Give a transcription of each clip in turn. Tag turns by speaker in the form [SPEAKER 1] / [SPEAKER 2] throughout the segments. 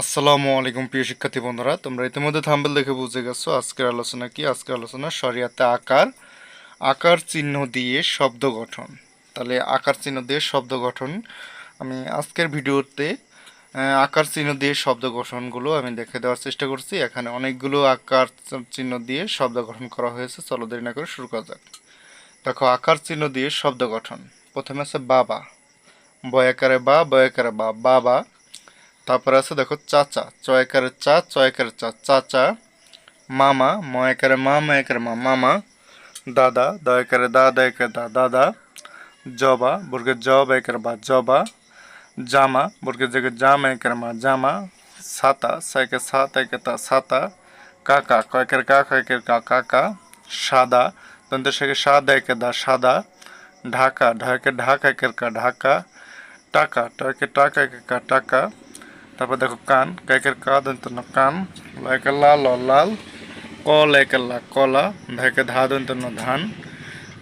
[SPEAKER 1] আসসালামু আলাইকুম, প্রিয় শিক্ষার্থী বন্ধুরা। তোমরা ইতিমধ্যে থাম্বেল দেখে বুঝে গেছো, আজকের আলোচনা কি? আজকের আলোচনা শরিয়াতে আকার আকার চিহ্ন দিয়ে শব্দ গঠন। তাহলে আকার চিহ্ন দিয়ে শব্দ গঠন, আমি আজকের ভিডিওতে আকার চিহ্ন দিয়ে শব্দ গঠনগুলো আমি দেখে দেওয়ার চেষ্টা করছি। এখানে অনেকগুলো আকার চিহ্ন দিয়ে শব্দ গঠন করা হয়েছে, চলো দেরি না করে শুরু করা যাক। দেখো, আকার চিহ্ন দিয়ে শব্দ গঠন। প্রথমে আছে বাবা। বয়াকারে বা বয়াকারে বা। বাবা তারপরে আছে দেখো চাচা, চয়কারে চা চয়কারে চা, চাচা, মামা, ময়কারে মা ময়কারে মা, মামা, দাদা, দয়কারে দা দয়কারে দা, দাদা, জবা বর্গের জব বয়কারে বা জবা, জামা বর্গের জায়গায় জামা, একারে মা, জামা, সাতা, সাইকে সাত, একে তা ছাতা কাকা, কয়কের কা কয়কের কা, কাকা, সাদা দন্ত শেখে সাদা, একে দা সাদা, ঢাকা, ঢাকে ঢাকা, একের কা ঢাকা, টাকা টাকে টাকা একে কা টাকা তারপর দেখো কান কাইকের কা দন্ত কান লাইকে লাল লাল ক লাইকে লা কলা ধাকে ধা দন্ত ধান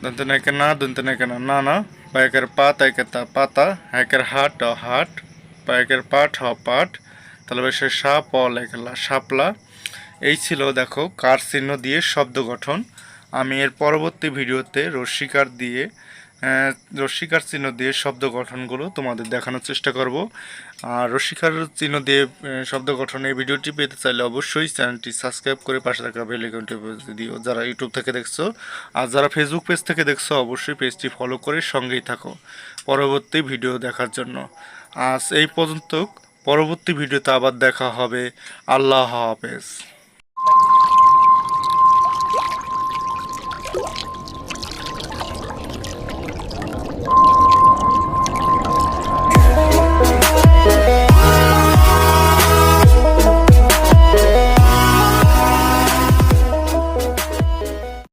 [SPEAKER 1] দন্ত নাইকে না দন্ত নাইকে না না না পাইকের পাত একে তা পাতা, হাইকের হাট ও হাট পাইকের পাট হ পাট, তাহলে বেশ সা প লাইকে লা শাপলা এই ছিল দেখো কার চিহ্ন দিয়ে শব্দ গঠন। আমি এর পরবর্তী ভিডিওতে রশ্মিকার দিয়ে রশ্মিকার চিহ্ন দিয়ে শব্দ গঠনগুলো তোমাদের দেখানোর চেষ্টা করব। আর রশ্মিকার চিহ্ন দিয়ে শব্দ গঠন ভিডিওটি পেতে চাইলে অবশ্যই চ্যানেলটি সাবস্ক্রাইব করে পাশে থাকা বেল আইকনটি বাজিয়ে দিও। যারা ইউটিউব থেকে দেখছ আর যারা ফেসবুক পেজ থেকে দেখছ, অবশ্যই পেজটি ফলো করে সঙ্গেই থাকো পরবর্তী ভিডিও দেখার জন্য। আজ এই পর্যন্ত, পরবর্তী ভিডিওতে আবার দেখা হবে। আল্লাহ হাফেজ।